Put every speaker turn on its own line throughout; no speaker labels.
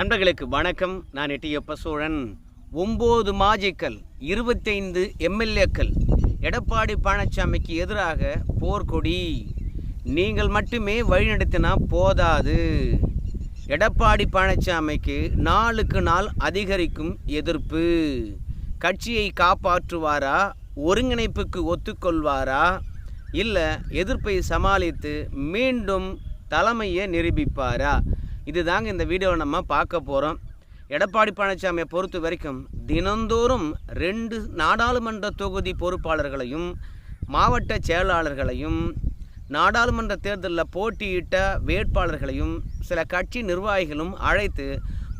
நண்பர்களுக்கு வணக்கம். நான் எட்டியப்ப சோழன் ஒம்பது மாஜிக்கள் இருபத்தைந்து எம்எல்ஏக்கள். எடப்பாடி பழனிசாமிக்கு எதிராக போர்க்கொடி. நீங்கள் மட்டுமே வழிநடத்தினா போதாது. எடப்பாடி பழனிசாமிக்கு நாளுக்கு நாள் அதிகரிக்கும் எதிர்ப்பு. கட்சியை காப்பாற்றுவாரா? ஒருங்கிணைப்புக்கு ஒத்துக்கொள்வாரா? இல்லை எதிர்ப்பை சமாளித்து மீண்டும் தலைமையை நிரூபிப்பாரா? இதுதாங்க இந்த வீடியோவில் நம்ம பார்க்க போகிறோம் எடப்பாடி பழனிசாமியை பொறுத்த வரைக்கும் தினந்தோறும் ரெண்டு நாடாளுமன்ற தொகுதி பொறுப்பாளர்களையும் மாவட்ட செயலாளர்களையும் நாடாளுமன்ற தேர்தலில் போட்டியிட்ட வேட்பாளர்களையும் சில கட்சி நிர்வாகிகளும் அழைத்து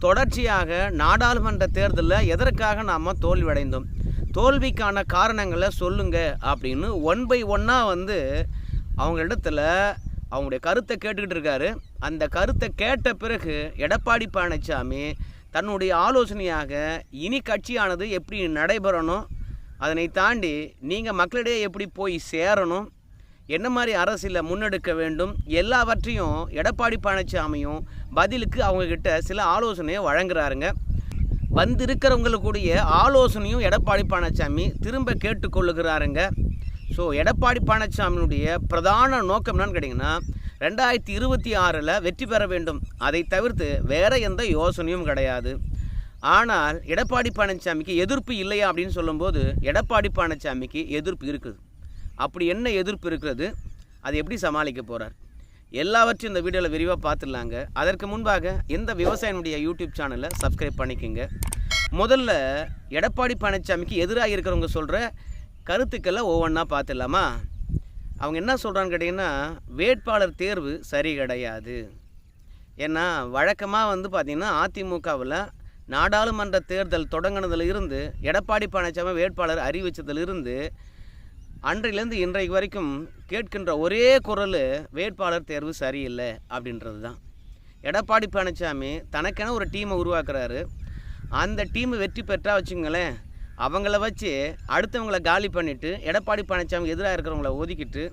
தொடர்ச்சியாக நாடாளுமன்ற தேர்தலில் எதற்காக நாம் தோல்வியடைந்தோம். தோல்விக்கான காரணங்களை சொல்லுங்கள் அப்படின்னு ஒன் பை ஒன்னாக வந்து அவங்க இடத்துல அவங்களுடைய கருத்தை கேட்டுக்கிட்டு இருக்காரு. அந்த கருத்தை கேட்ட பிறகு எடப்பாடி பழனிசாமி தன்னுடைய ஆலோசனையாக இனி கட்சியானது எப்படி நடைபெறணும்? அதனை தாண்டி நீங்கள் மக்களிடையே எப்படி போய் சேரணும்? என்ன மாதிரி அரசியலை முன்னெடுக்க வேண்டும்? எல்லாவற்றையும் எடப்பாடி பழனிசாமியும் பதிலுக்கு அவங்கக்கிட்ட சில ஆலோசனையை வழங்குறாருங்க. வந்திருக்கிறவங்களுக்குடைய ஆலோசனையும் எடப்பாடி பழனிசாமி திரும்ப கேட்டுக்கொள்ளுகிறாருங்க. ஸோ எடப்பாடி பழனிசாமியினுடைய பிரதான நோக்கம் என்னன்னு கேட்டிங்கன்னா ரெண்டாயிரத்தி இருபத்தி ஆறில் வெற்றி பெற வேண்டும். அதை தவிர்த்து வேறு எந்த யோசனையும் கிடையாது. ஆனால் எடப்பாடி பழனிசாமிக்கு எதிர்ப்பு இல்லையா அப்படின்னு சொல்லும்போது எடப்பாடி பழனிசாமிக்கு எதிர்ப்பு இருக்குது. அப்படி என்ன எதிர்ப்பு இருக்கிறது? அது எப்படி சமாளிக்க போகிறார் எல்லாவற்றையும் இந்த வீடியோவில் விரிவாக பார்த்துடலாங்க. அதற்கு முன்பாக இந்த விவசாயினுடைய யூடியூப் சேனலை சப்ஸ்கிரைப் பண்ணிக்கோங்க. முதல்ல எடப்பாடி பழனிசாமிக்கு எதிராக இருக்கிறவங்க சொல்கிற கருத்துக்களை ஒவ்வொன்றா பார்த்துடலாமா? அவங்க என்ன சொல்கிறான்னு கேட்டிங்கன்னா வேட்பாளர் தேர்வு சரி கிடையாது. ஏன்னா வழக்கமாக வந்து பார்த்திங்கன்னா அதிமுகவில் நாடாளுமன்ற தேர்தல் தொடங்கினதுல இருந்து எடப்பாடி பழனிசாமி வேட்பாளர் அறிவித்ததிலிருந்து அன்றையிலேருந்து இன்றைக்கு வரைக்கும் கேட்கின்ற ஒரே குரல் வேட்பாளர் தேர்வு சரியில்லை அப்படின்றது தான் எடப்பாடி பழனிசாமி தனக்கென ஒரு டீமை உருவாக்குறாரு. அந்த டீம் வெற்றி பெற்றா வச்சுங்களேன் அவங்கள வச்சு அடுத்தவங்கள காலி பண்ணிவிட்டு எடப்பாடி பழனிசாமி எதிராக இருக்கிறவங்கள ஒதுக்கிட்டு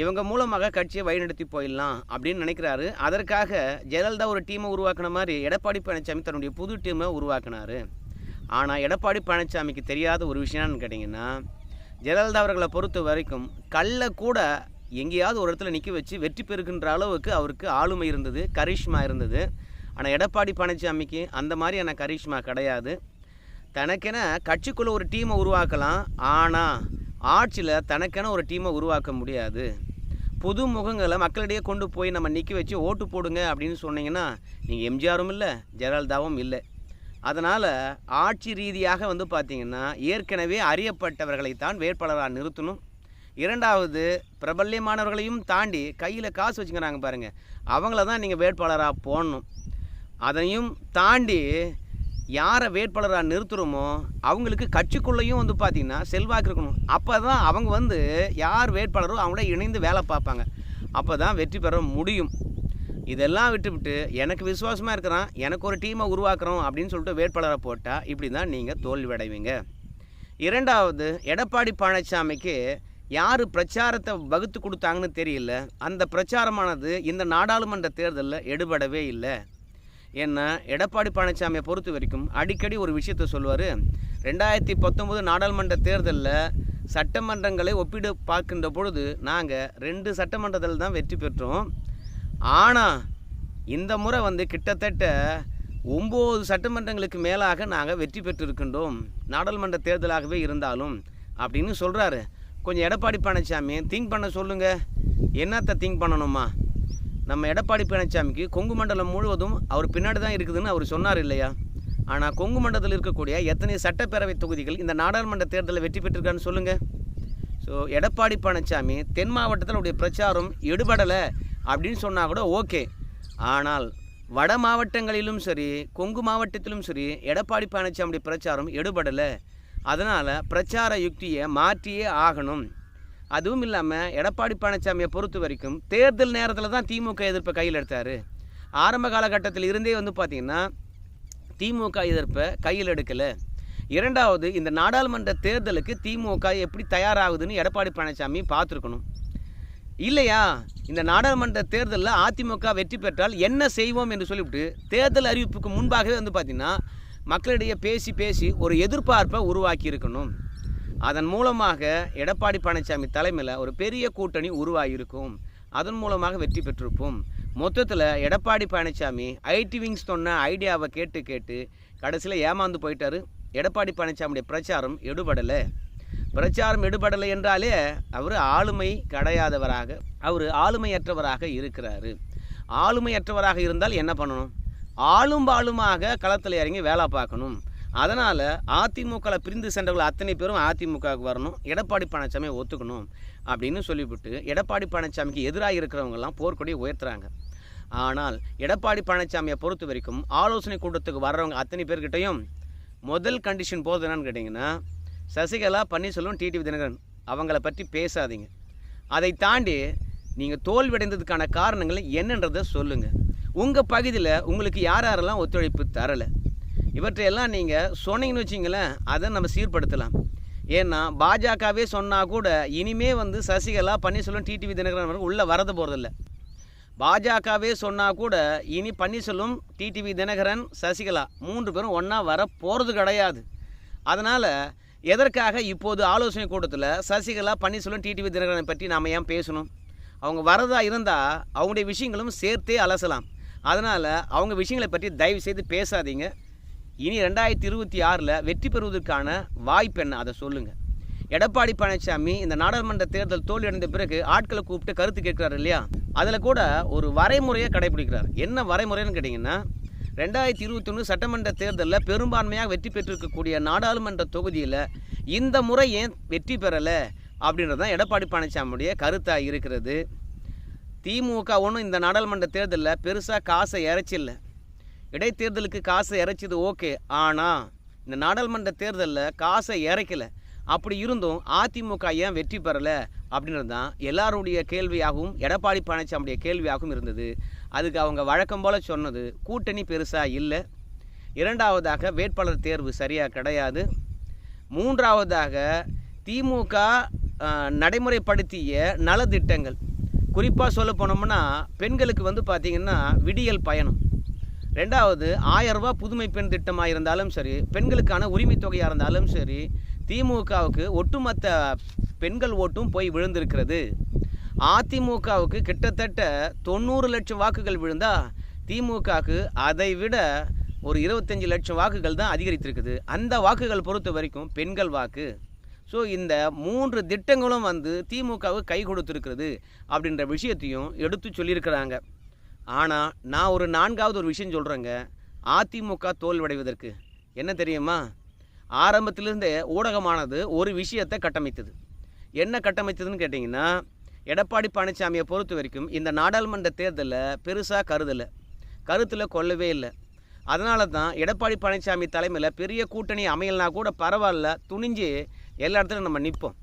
இவங்க மூலமாக கட்சியை வழிநடத்தி போயிடலாம் அப்படின்னு நினைக்கிறாரு. அதற்காக ஜெயலலிதா ஒரு டீமை உருவாக்குன மாதிரி எடப்பாடி பழனிசாமி தன்னுடைய புது டீமை உருவாக்குனாரு. ஆனால் எடப்பாடி பழனிசாமிக்கு தெரியாத ஒரு விஷயம்னு கேட்டிங்கன்னா ஜெயலலிதா அவர்களை பொறுத்த வரைக்கும் கல்லை கூட எங்கேயாவது ஒரு இடத்துல நிற்க வச்சு வெற்றி பெறுகின்ற அளவுக்கு அவருக்கு ஆளுமை இருந்தது கரிஷ்மா இருந்தது. ஆனால் எடப்பாடி பழனிசாமிக்கு அந்த மாதிரியான கரிஷ்மா கிடையாது. தனக்கென கட்சிக்குள்ளே ஒரு டீமை உருவாக்கலாம். ஆனால் ஆட்சியில் தனக்கென ஒரு டீமை உருவாக்க முடியாது. புது முகங்களை மக்களிடையே கொண்டு போய் நம்ம நிற்க வச்சு ஓட்டு போடுங்க அப்படின்னு சொன்னீங்கன்னா நீங்கள் எம்ஜிஆரும் இல்லை ஜெயலலிதாவும் இல்லை. அதனால் ஆட்சி ரீதியாக வந்து பார்த்திங்கன்னா ஏற்கனவே அறியப்பட்டவர்களைத்தான் வேட்பாளராக நிறுத்தணும். இரண்டாவது பிரபல்யமானவர்களையும் தாண்டி கையில் காசு வச்சுக்கிறாங்க பாருங்கள் அவங்கள தான் நீங்கள் வேட்பாளராக போடணும். அதையும் தாண்டி யாரை வேட்பாளராக நிறுத்துகிறோமோ அவங்களுக்கு கட்சிக்குள்ளேயும் வந்து பார்த்திங்கன்னா செல்வாக்கு இருக்கணும். அப்போ தான் அவங்க வந்து யார் வேட்பாளரோ அவங்கள இணைந்து வேலை பார்ப்பாங்க. அப்போ தான் வெற்றி பெற முடியும். இதெல்லாம் விட்டுவிட்டு எனக்கு விசுவாசமாக இருக்கிறான் எனக்கு ஒரு டீமை உருவாக்குறோம் அப்படின்னு சொல்லிட்டு வேட்பாளரை போட்டால் இப்படி தான் நீங்கள் தோல்வி அடைவீங்க இரண்டாவது எடப்பாடி பழனிசாமிக்கு யார் பிரச்சாரத்தை வகுத்து கொடுத்தாங்கன்னு தெரியல. அந்த பிரச்சாரமானது இந்த நாடாளுமன்ற தேர்தலில் எடுபடவே இல்லை. ஏன்னா எடப்பாடி பழனிசாமியை பொறுத்த வரைக்கும் அடிக்கடி ஒரு விஷயத்த சொல்லுவார். ரெண்டாயிரத்தி பத்தொம்போது நாடாளுமன்ற தேர்தலில் சட்டமன்றங்களை ஒப்பிடு பார்க்கின்ற பொழுது நாங்கள் ரெண்டு சட்டமன்றத்தில் தான் வெற்றி பெற்றோம். ஆனால் இந்த முறை வந்து கிட்டத்தட்ட ஒம்பது சட்டமன்றங்களுக்கு மேலாக நாங்கள் வெற்றி பெற்றிருக்கின்றோம். நாடாளுமன்ற தேர்தலாகவே இருந்தாலும் அப்படின்னு சொல்கிறாரு கொஞ்சம் எடப்பாடி பழனிசாமி திங்க் பண்ண சொல்லுங்கள் என்னத்தை திங்க் பண்ணணுமா? நம்ம எடப்பாடி பழனிசாமிக்கு கொங்கு மண்டலம் முழுவதும் அவர் பின்னாடி தான் இருக்குதுன்னு அவர் சொன்னார் இல்லையா? ஆனால் கொங்கு மண்டலத்தில் இருக்கக்கூடிய எத்தனை சட்டப்பேரவை தொகுதிகள் இந்த நாடாளுமன்ற தேர்தலில் வெற்றி பெற்றிருக்கான்னு சொல்லுங்கள் ஸோ எடப்பாடி பழனிசாமி தென் மாவட்டத்தில் அவருடைய பிரச்சாரம் எடுபடலை அப்படின்னு சொன்னால் கூட ஓகே. ஆனால் வட மாவட்டங்களிலும் சரி கொங்கு மாவட்டத்திலும் சரி எடப்பாடி பழனிசாமியுடைய பிரச்சாரம் எடுபடலை. அதனால் பிரச்சார யுக்தியை மாற்றியே ஆகணும். அதுவும் இல்லாமல் எடப்பாடி பழனிசாமியை பொறுத்த வரைக்கும் தேர்தல் நேரத்தில் தான் திமுக எதிர்ப்பை கையில் எடுத்தார். ஆரம்ப காலகட்டத்தில் இருந்தே வந்து பார்த்திங்கன்னா திமுக எதிர்ப்பை கையில் எடுக்கலை. இரண்டாவது இந்த நாடாளுமன்ற தேர்தலுக்கு திமுக எப்படி தயாராகுதுன்னு எடப்பாடி பழனிசாமி பார்த்துருக்கணும். இல்லையா? இந்த நாடாளுமன்ற தேர்தலில் அதிமுக வெற்றி பெற்றால் என்ன செய்வோம் என்று சொல்லிவிட்டு தேர்தல் அறிவிப்புக்கு முன்பாகவே வந்து பார்த்திங்கன்னா மக்களிடையே பேசி பேசி ஒரு எதிர்பார்ப்பை உருவாக்கி இருக்கணும் அதன் மூலமாக எடப்பாடி பழனிசாமி தலைமையில் ஒரு பெரிய கூட்டணி உருவாகியிருக்கும் அதன் மூலமாக வெற்றி பெற்றிருப்போம். மொத்தத்தில் எடப்பாடி பழனிசாமி ஐடி விங்ஸ் சொன்ன ஐடியாவை கேட்டு கேட்டு கடைசியில் ஏமாந்து போயிட்டாரு. எடப்பாடி பழனிசாமியுடைய பிரச்சாரம் எடுபடலை. பிரச்சாரம் எடுபடலை என்றாலே அவர் ஆளுமை கிடையாதவராக அவர் ஆளுமையற்றவராக இருக்கிறாரு. ஆளுமையற்றவராக இருந்தால் என்ன பண்ணணும்? ஆளும் பாலுமாக களத்தில் இறங்கி வேலை பார்க்கணும். அதனால் அதிமுகவில் பிரிந்து சென்றவர்கள் அத்தனை பேரும் அதிமுகவுக்கு வரணும். எடப்பாடி பழனிசாமியை ஒத்துக்கணும் அப்படின்னு சொல்லிவிட்டு எடப்பாடி பழனிசாமிக்கு எதிராக இருக்கிறவங்கெல்லாம் போர்க்கொடியை உயர்த்துறாங்க. ஆனால் எடப்பாடி பழனிசாமியை பொறுத்த வரைக்கும் ஆலோசனை கூட்டத்துக்கு வர்றவங்க அத்தனை பேர்கிட்டையும் முதல் கண்டிஷன் போகுது என்னன்னு கேட்டிங்கன்னா சசிகலா பன்னீர்செல்வம் டிடிவி தினகரன் அவங்கள பற்றி பேசாதீங்க. அதை தாண்டி நீங்கள் தோல்வியடைந்ததுக்கான காரணங்கள் என்னன்றதை சொல்லுங்கள் உங்கள் பகுதியில் உங்களுக்கு யார் யாரெல்லாம் ஒத்துழைப்பு தரலை? இவற்றையெல்லாம் நீங்கள் சொன்னீங்கன்னு வச்சிங்களேன் அதை நம்ம சீர்படுத்தலாம். ஏன்னா பாஜகவே சொன்னால் கூட இனிமே வந்து சசிகலா பன்னீர்செல்வம் டிடிவி தினகரன் அவர்கள் உள்ளே வரது போகிறதில்ல பாஜகவே சொன்னால் கூட இனி பன்னீர்செல்வம் டிடிவி தினகரன் சசிகலா மூன்று பேரும் ஒன்றா வர போகிறது கிடையாது. அதனால் எதற்காக இப்போது ஆலோசனை கூட்டத்தில் சசிகலா பன்னீர்செல்வம் டிடிவி தினகரனை பற்றி நாம் ஏன் பேசணும்? அவங்க வரதா இருந்தால் அவங்களுடைய விஷயங்களும் சேர்த்தே அலசலாம். அதனால் அவங்க விஷயங்களை பற்றி தயவு செய்து பேசாதீங்க. இனி ரெண்டாயிரத்தி இருபத்தி ஆறில் வெற்றி பெறுவதற்கான வாய்ப்பு என்ன? அதை சொல்லுங்கள் எடப்பாடி பழனிசாமி இந்த நாடாளுமன்ற தேர்தல் தோல்வியடைந்த பிறகு ஆட்களை கூப்பிட்டு கருத்து கேட்குறாரு இல்லையா? அதில் கூட ஒரு வரைமுறையை கடைபிடிக்கிறார். என்ன வரைமுறைன்னு கேட்டிங்கன்னா ரெண்டாயிரத்தி இருபத்தொன்று சட்டமன்ற தேர்தலில் பெரும்பான்மையாக வெற்றி பெற்றிருக்கக்கூடிய நாடாளுமன்ற தொகுதியில் இந்த முறை ஏன் வெற்றி பெறலை? அப்படின்றது தான் எடப்பாடி பழனிசாமியுடைய கருத்தாக இருக்கிறது. திமுக ஒன்றும் இந்த நாடாளுமன்ற தேர்தலில் பெருசாக காசை இறைச்சில்ல. இடைத்தேர்தலுக்கு காசை இறைச்சது ஓகே. ஆனால் இந்த நாடாளுமன்ற தேர்தலில் காசை இறைக்கலை. அப்படி இருந்தும் அதிமுக ஏன் வெற்றி பெறலை? அப்படின்றது தான் எல்லாருடைய கேள்வியாகவும் எடப்பாடி பழனிசாமியுடைய கேள்வியாகவும் இருந்தது. அதுக்கு அவங்க வழக்கம் போல் சொன்னது கூட்டணி பெருசாக இல்லை. இரண்டாவதாக வேட்பாளர் தேர்வு சரியாக கிடையாது. மூன்றாவதாக திமுக நடைமுறைப்படுத்திய நலத்திட்டங்கள். குறிப்பாக சொல்ல போனோம்னா பெண்களுக்கு வந்து பார்த்திங்கன்னா விடியல் பயணம். ரெண்டாவது ஆயிரம் ரூபாய் புதுமை பெண் திட்டமாக இருந்தாலும் சரி பெண்களுக்கான உரிமை தொகையாக இருந்தாலும் சரி திமுகவுக்கு ஒட்டுமொத்த பெண்கள் ஓட்டும் போய் விழுந்திருக்கிறது. அதிமுகவுக்கு கிட்டத்தட்ட தொண்ணூறு லட்சம் வாக்குகள் விழுந்தா திமுகவுக்கு அதை விட ஒரு இருபத்தஞ்சி லட்சம் வாக்குகள் தான் அதிகரித்திருக்குது. அந்த வாக்குகள் பொறுத்த வரைக்கும் பெண்கள் வாக்கு. ஸோ இந்த மூன்று திட்டங்களும் வந்து திமுகவுக்கு கை கொடுத்துருக்கிறது அப்படின்ற விஷயத்தையும் எடுத்து சொல்லியிருக்கிறாங்க. ஆனால் நான் ஒரு நான்காவது ஒரு விஷயம் சொல்கிறேங்க அதிமுக தோல்வடைவதற்கு என்ன தெரியுமா? ஆரம்பத்திலிருந்தே ஊடகமானது ஒரு விஷயத்தை கட்டமைத்தது. என்ன கட்டமைத்ததுன்னு கேட்டிங்கன்னா எடப்பாடி பழனிசாமியை பொறுத்த வரைக்கும் இந்த நாடாளுமன்ற தேர்தலில் பெருசாக கருதலை. கருத்தில் கொள்ளவே இல்லை. அதனால தான் எடப்பாடி பழனிசாமி தலைமையில் பெரிய கூட்டணி அமையலனா கூட பரவாயில்ல துணிஞ்சு எல்லா இடத்துலையும் நம்ம நிற்போம்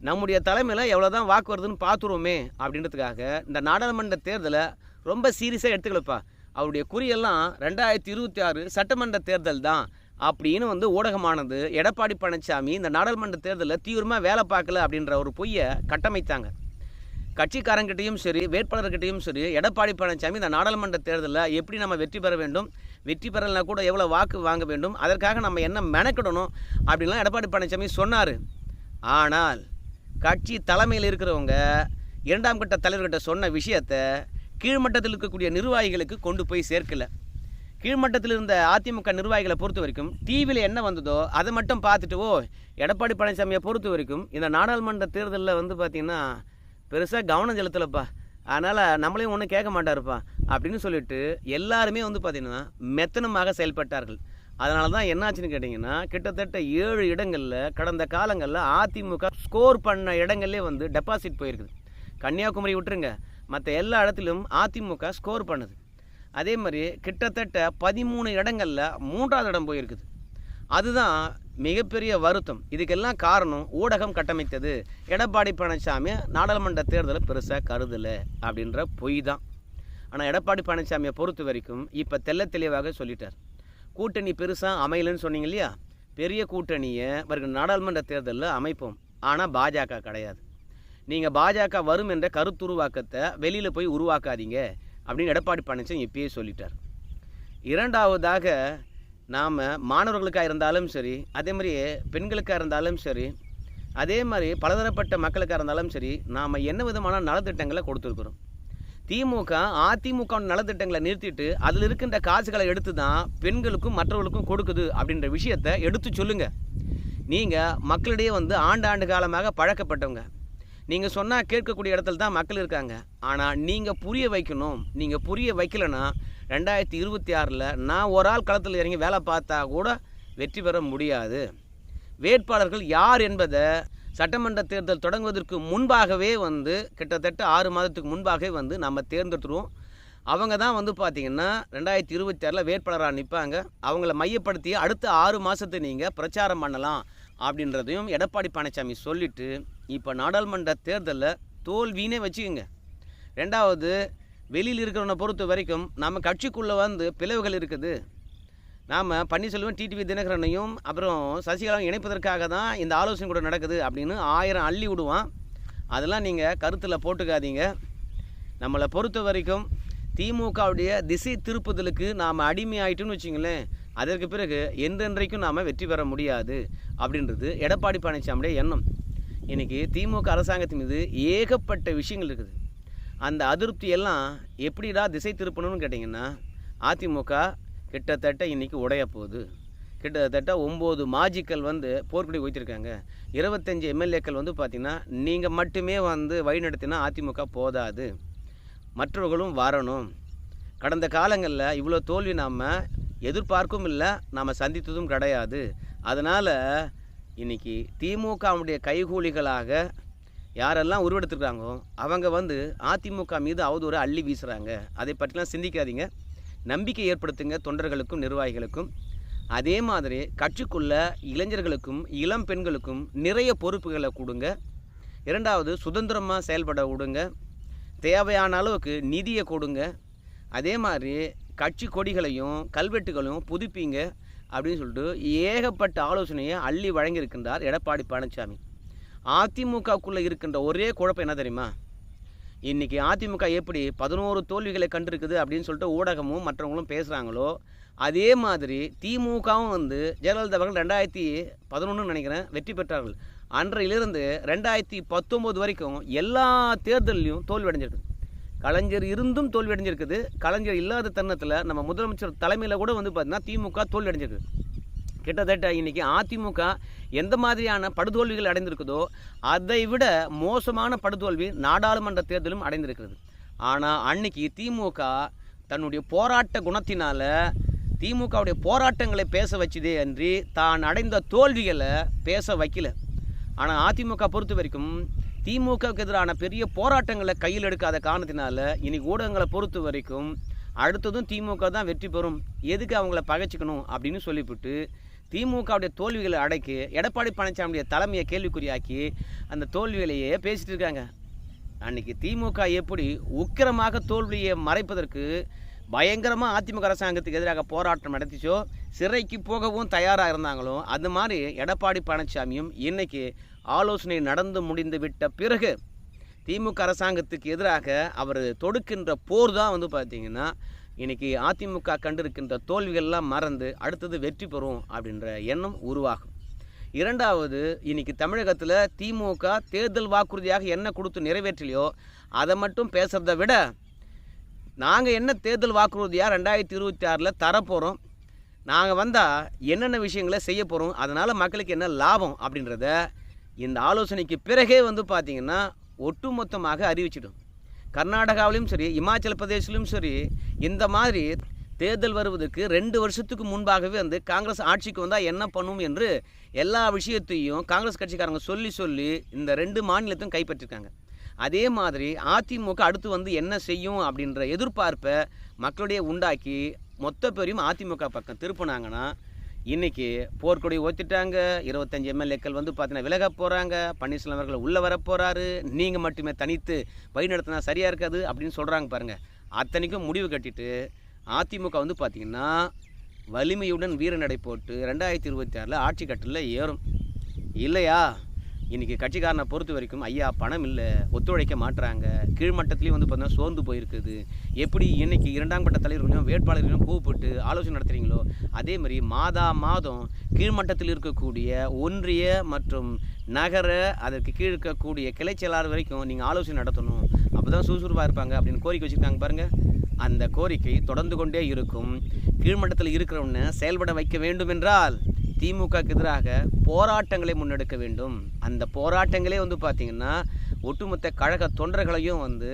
நம்முடைய தலைமையில் எவ்வளோ தான் வாக்கு வருதுன்னு பார்த்துருவோமே அப்படின்றதுக்காக இந்த நாடாளுமன்ற தேர்தலை ரொம்ப சீரியஸாக எடுத்துக்கலப்பா. அவருடைய குறியெல்லாம் ரெண்டாயிரத்தி இருபத்தி ஆறு சட்டமன்ற தேர்தல் தான் அப்படின்னு வந்து ஊடகமானது எடப்பாடி பழனிசாமி இந்த நாடாளுமன்ற தேர்தலில் தீவிரமாக வேலை பார்க்கல அப்படின்ற ஒரு பொய்யை கட்டமைத்தாங்க. கட்சிக்காரங்கிட்டையும் சரி வேட்பாளர்கிட்டையும் சரி எடப்பாடி பழனிசாமி இந்த நாடாளுமன்ற தேர்தலில் எப்படி நம்ம வெற்றி பெற வேண்டும் வெற்றி பெறலைனா கூட எவ்வளோ வாக்கு வாங்க வேண்டும் அதற்காக நம்ம என்ன மெனக்கிடணும் அப்படின்லாம் எடப்பாடி பழனிசாமி சொன்னார். ஆனால் கட்சி தலைமையில் இருக்கிறவங்க இரண்டாம் கட்ட தலைவர்கிட்ட சொன்ன விஷயத்தை கீழ்மட்டத்தில் இருக்கக்கூடிய நிர்வாகிகளுக்கு கொண்டு போய் சேர்க்கல. கீழ்மட்டத்தில் இருந்த அதிமுக நிர்வாகிகளை பொறுத்த வரைக்கும் டிவியில் என்ன வந்ததோ அதை மட்டும் பார்த்துட்டு ஓ எடப்பாடி பழனிசாமியை பொறுத்த வரைக்கும் இந்த நாடாளுமன்ற தேர்தலில் வந்து பார்த்திங்கன்னா பெருசாக கவனம் செலுத்தலைப்பா. அதனால் நம்மளையும் ஒன்றும் கேட்க மாட்டாருப்பா அப்படின்னு சொல்லிட்டு எல்லாருமே வந்து பார்த்திங்கன்னா மெத்தனமாக செயல்பட்டார்கள். அதனால தான் என்னாச்சுன்னு கேட்டிங்கன்னா கிட்டத்தட்ட ஏழு இடங்களில் கடந்த காலங்களில் அதிமுக ஸ்கோர் பண்ண இடங்கள்லே வந்து டெபாசிட் போயிருக்குது. கன்னியாகுமரி விட்டுருங்க. மற்ற எல்லா இடத்திலும் அதிமுக ஸ்கோர் பண்ணுது. அதே மாதிரி கிட்டத்தட்ட பதிமூணு இடங்களில் மூன்றாவது இடம் போயிருக்குது. அதுதான் மிகப்பெரிய வருத்தம். இதுக்கெல்லாம் காரணம் ஊடகம் கட்டமைத்தது. எடப்பாடி பழனிசாமி நாடாளுமன்ற தேர்தலை பெருசாக கருதலை அப்படின்ற பொய் தான். ஆனால் எடப்பாடி பழனிசாமியை பொறுத்த வரைக்கும் இப்போ தெல்ல தெளிவாக சொல்லிட்டார். கூட்டணி பெருசாக அமையலன்னு சொன்னீங்க இல்லையா? பெரிய கூட்டணியை வருகிற நாடாளுமன்ற தேர்தலில் அமைப்போம். ஆனால் பாஜக கிடையாது. நீங்கள் பாஜக வரும் என்ற கருத்துருவாக்கத்தை வெளியில் போய் உருவாக்காதீங்க அப்படின்னு எடப்பாடி பழனிசாமி இப்பயே சொல்லிட்டார். இரண்டாவதாக நாம் மாணவர்களுக்காக இருந்தாலும் சரி அதே மாதிரி பெண்களுக்காக இருந்தாலும் சரி அதே மாதிரி பலதரப்பட்ட மக்களுக்காக இருந்தாலும் சரி நாம் என்ன விதமான நலத்திட்டங்களை கொடுத்துருக்குறோம். திமுக அதிமுக நலத்திட்டங்களை நிறுத்திட்டு அதில் இருக்கின்ற காசுகளை எடுத்து தான் பெண்களுக்கும் மற்றவர்களுக்கும் கொடுக்குது அப்படின்ற விஷயத்தை எடுத்து சொல்லுங்கள் நீங்கள் மக்களிடையே வந்து ஆண்டாண்டு காலமாக பழக்கப்பட்டவங்க. நீங்கள் சொன்னால் கேட்கக்கூடிய இடத்துல தான் மக்கள் இருக்காங்க. ஆனால் நீங்கள் புரிய வைக்கணும். நீங்கள் புரிய வைக்கலைன்னா ரெண்டாயிரத்தி இருபத்தி ஆறில் நான் ஒரு ஆள் களத்தில் இறங்கி வேலை பார்த்தா கூட வெற்றி பெற முடியாது. வேட்பாளர்கள் யார் என்பதை சட்டமன்ற தேர்தல் தொடங்குவதற்கு முன்பாகவே வந்து கிட்டத்தட்ட ஆறு மாதத்துக்கு முன்பாகவே வந்து நம்ம தேர்ந்தெடுத்துருவோம். அவங்க தான் வந்து பார்த்திங்கன்னா ரெண்டாயிரத்தி இருபத்தி ஆறில் வேட்பாளராக நிற்பாங்க அவங்கள மையப்படுத்தி அடுத்த ஆறு மாதத்தை நீங்கள் பிரச்சாரம் பண்ணலாம். அப்படின்றதையும் எடப்பாடி பழனிசாமி சொல்லிவிட்டு இப்போ நாடாளுமன்ற தேர்தலில் தோல்வினே வச்சுக்கோங்க. ரெண்டாவது வெளியில் இருக்கிறவனை பொறுத்த வரைக்கும் நம்ம கட்சிக்குள்ளே வந்து பிளவுகள் இருக்குது. நாம் பன்னீர்செல்வம் டிடிவி தினகரனையும் அப்புறம் சசிகலாவும் இணைப்பதற்காக தான் இந்த ஆலோசனை கூட நடக்குது அப்படின்னு ஆயிரம் அள்ளி விடுவான். அதெல்லாம் நீங்கள் கருத்தில் போட்டுக்காதீங்க. நம்மளை பொறுத்த வரைக்கும் திமுகவுடைய திசை திருப்புதலுக்கு நாம் அடிமையாயிட்டோம்னு வச்சிங்களேன் அதற்கு பிறகு என்றென்றைக்கும் நாம் வெற்றி பெற முடியாது அப்படின்றது எடப்பாடி பழனிசாமியுடைய எண்ணம். இன்றைக்கி திமுக அரசாங்கத்தின் மீது ஏகப்பட்ட விஷயங்கள் இருக்குது. அந்த அதிருப்தி எல்லாம் எப்படிடா திசை திருப்பணும்னு கேட்டிங்கன்னா அதிமுக கிட்டத்தட்ட இன்றைக்கி உடைய போகுது. கிட்டத்தட்ட ஒம்பது மாஜிக்கள் வந்து போர்க்குடி ஒய்த்திருக்காங்க இருபத்தஞ்சி எம்எல்ஏக்கள் வந்து பார்த்திங்கன்னா நீங்கள் மட்டுமே வந்து வழிநடத்தினா அதிமுக போதாது. மற்றவர்களும் வரணும். கடந்த காலங்களில் இவ்வளோ தோல்வி நாம் எதிர்பார்க்கும் இல்லை நாம் சந்தித்ததும் கிடையாது. அதனால் இன்றைக்கி திமுகவுடைய கைகூலிகளாக யாரெல்லாம் உருவெடுத்துருக்காங்களோ அவங்க வந்து அதிமுக மீது அவதூறு அள்ளி வீசுகிறாங்க அதை பற்றிலாம் சிந்திக்காதீங்க. நம்பிக்கை ஏற்படுத்துங்க தொண்டர்களுக்கும் நிர்வாகிகளுக்கும். அதே மாதிரி கட்சிக்குள்ள இளைஞர்களுக்கும் இளம் பெண்களுக்கும் நிறைய பொறுப்புகளை கொடுங்க. இரண்டாவது சுதந்திரமாக செயல்பட விடுங்க. தேவையான அளவுக்கு நிதியை கொடுங்க. அதே மாதிரி கட்சி கொடிகளையும் கல்வெட்டுகளையும் புதுப்பிங்க அப்படின்னு சொல்லிட்டு ஏகப்பட்ட ஆலோசனையை அள்ளி வழங்கியிருக்கின்றார் எடப்பாடி பழனிசாமி. அதிமுகக்குள்ளே இருக்கின்ற ஒரே குழப்பம் என்ன தெரியுமா? இன்றைக்கி அதிமுக எப்படி பதினோரு தோல்விகளை கண்டிருக்குது அப்படின்னு சொல்லிட்டு ஊடகமும் மற்றவங்களும் பேசுகிறாங்களோ அதே மாதிரி திமுகவும் வந்து ஜெயலலிதா அவர்கள் ரெண்டாயிரத்தி பதினொன்று நினைக்கிறேன் வெற்றி பெற்றார்கள். அன்றையிலிருந்து ரெண்டாயிரத்தி பத்தொம்போது வரைக்கும் எல்லா தேர்தலையும் தோல்வி அடைஞ்சிருக்கு கலைஞர் இருந்தும் தோல்வி அடைஞ்சிருக்குது கலைஞர் இல்லாத தருணத்தில் நம்ம முதலமைச்சர் தலைமையில் கூட வந்து பார்த்திங்கன்னா திமுக தோல்வி அடைஞ்சிருக்குது கிட்டத்தட்ட இன்றைக்கி அதிமுக எந்த மாதிரியான படுதோல்விகள் அடைந்திருக்குதோ அதை விட மோசமான படுதோல்வி நாடாளுமன்ற தேர்தலும் அடைந்திருக்கிறது. ஆனால் அன்னைக்கு திமுக தன்னுடைய போராட்ட குணத்தினால் திமுகவுடைய போராட்டங்களை பேச வச்சதே அன்றி தான் அடைந்த தோல்விகளை பேச வைக்கல. ஆனால் அதிமுக பொறுத்த வரைக்கும் திமுகவுக்கு எதிரான பெரிய போராட்டங்களை கையில் எடுக்காத காரணத்தினால இன்னைக்கு ஊடகங்களை பொறுத்த வரைக்கும் அடுத்ததும் திமுக தான் வெற்றி பெறும். எதுக்கு அவங்கள பகைச்சிக்கணும் அப்படின்னு சொல்லிவிட்டு திமுகவுடைய தோல்விகளை அடக்கி எடப்பாடி பழனிசாமியுடைய தலைமையை கேள்விக்குறியாக்கி அந்த தோல்விகளையே பேசிட்டு இருக்காங்க. அன்னைக்கு திமுக எப்படி உக்கிரமாக தோல்வியை மறைப்பதற்கு பயங்கரமாக அதிமுக அரசாங்கத்துக்கு எதிராக போராட்டம் நடத்திச்சோ சிறைக்கு போகவும் தயாராக இருந்தாங்களோ அது மாதிரி எடப்பாடி பழனிசாமியும் இன்னைக்கு ஆலோசனை நடந்து முடிந்து விட்ட பிறகு திமுக அரசாங்கத்துக்கு எதிராக அவர் தொடுக்கின்ற போர் தான் வந்து பார்த்திங்கன்னா இன்றைக்கி அதிமுக கண்டிருக்கின்ற தோல்விகள்லாம் மறந்து அடுத்தது வெற்றி பெறும் அப்படின்ற எண்ணம் உருவாகும். இரண்டாவது இன்னைக்கு தமிழகத்தில் திமுக தேர்தல் வாக்குறுதியாக என்ன கொடுத்து நிறைவேற்றலையோ அதை மட்டும் பேசுகிறத விட நாங்கள் என்ன தேர்தல் வாக்குறுதியாக ரெண்டாயிரத்தி இருபத்தி ஆறில் தரப்போகிறோம் நாங்கள் வந்தால் என்னென்ன விஷயங்களை செய்ய போகிறோம் அதனால் மக்களுக்கு என்ன லாபம் அப்படின்றத இந்த ஆலோசனைக்கு பிறகே வந்து பார்த்திங்கன்னா ஒட்டுமொத்தமாக அறிவிச்சிடும். கர்நாடகாவிலும் சரி இமாச்சல பிரதேசிலும் சரி இந்த மாதிரி தேர்தல் வருவதற்கு ரெண்டு வருஷத்துக்கு முன்பாகவே வந்து காங்கிரஸ் ஆட்சிக்கு வந்தால் என்ன பண்ணும் என்று எல்லா விஷயத்தையும் காங்கிரஸ் கட்சிக்காரங்க சொல்லி சொல்லி இந்த ரெண்டு மாநிலத்தையும் கைப்பற்றிருக்காங்க. அதே மாதிரி அதிமுக அடுத்து வந்து என்ன செய்யும் அப்படின்ற எதிர்பார்ப்பை மக்களுடைய உண்டாக்கி மொத்த பேரையும் அதிமுக பக்கம் திருப்பினாங்கன்னா இன்றைக்கி போர்க்கொடி ஓத்திட்டாங்க இருபத்தஞ்சி எம்எல்ஏக்கள் வந்து பார்த்தீங்கன்னா விலக போகிறாங்க பன்னீர்செல்வம் அவர்கள் உள்ளே வர போகிறாரு நீங்கள் மட்டுமே தனித்து வழிநடத்தினா சரியாக இருக்காது அப்படின்னு சொல்கிறாங்க பாருங்கள் அத்தனைக்கும் முடிவு கட்டிட்டு அதிமுக வந்து பார்த்திங்கன்னா வலிமையுடன் வீர நடை போட்டு ரெண்டாயிரத்தி இருபத்தி ஆறில் ஆட்சி கட்டில் ஏறும். இல்லையா? இன்றைக்கி கட்சிக்காரனை பொறுத்த வரைக்கும் ஐயா பணம் இல்லை ஒத்துழைக்க மாட்டுறாங்க கீழ்மட்டத்துலேயும் வந்து பார்த்தீங்கன்னா சோர்ந்து போயிருக்குது. எப்படி இன்னைக்கு இரண்டாம் கட்ட தலைவர்களையும் வேட்பாளர்களையும் கூப்பிட்டு ஆலோசனை நடத்துகிறீங்களோ அதே மாதிரி மாதா மாதம் கீழ்மட்டத்தில் இருக்கக்கூடிய ஒன்றிய மற்றும் நகர அதற்கு கீழ் இருக்கக்கூடிய கிளை செயலாளர் வரைக்கும் நீங்கள் ஆலோசனை நடத்தணும். அப்போ தான் சுறுசுறுப்பாக இருப்பாங்க அப்படின்னு கோரிக்கை வச்சுருக்காங்க பாருங்கள் அந்த கோரிக்கை தொடர்ந்து கொண்டே இருக்கும். கீழ்மட்டத்தில் இருக்கிறவன செயல்பட வைக்க வேண்டும் என்றால் திமுகக்கு எதிராக போராட்டங்களை முன்னெடுக்க வேண்டும். அந்த போராட்டங்களே வந்து பார்த்திங்கன்னா ஒட்டுமொத்த கழக தொண்டர்களையும் வந்து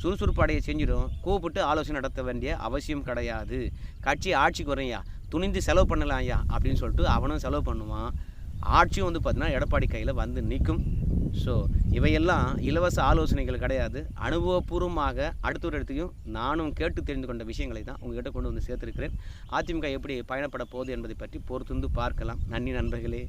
சுறுசுறுப்பாடையை செஞ்சிடும். கூப்பிட்டு ஆலோசனை நடத்த வேண்டிய அவசியம் கிடையாது. கட்சி ஆட்சிக்கு வரையா துணிந்து செலவு பண்ணலாம் ஐயா அப்படின்னு சொல்லிட்டு அவனும் செலவு பண்ணுவான். ஆட்சியும் வந்து பார்த்தீங்கன்னா எடப்பாடி கையில் வந்து நிற்கும். ஸோ இவையெல்லாம் இலவச ஆலோசனைகள் கிடையாது. அனுபவபூர்வமாக அடுத்த ஒரு இடத்தையும் நானும் கேட்டு தெரிந்து கொண்ட விஷயங்களை தான் உங்ககிட்ட கொண்டு வந்து சேர்த்துருக்கிறேன். அதிமுக எப்படி பயணப்பட போகுது என்பதை பற்றி பொறுத்திருந்து பார்க்கலாம். நன்றி நண்பர்களே.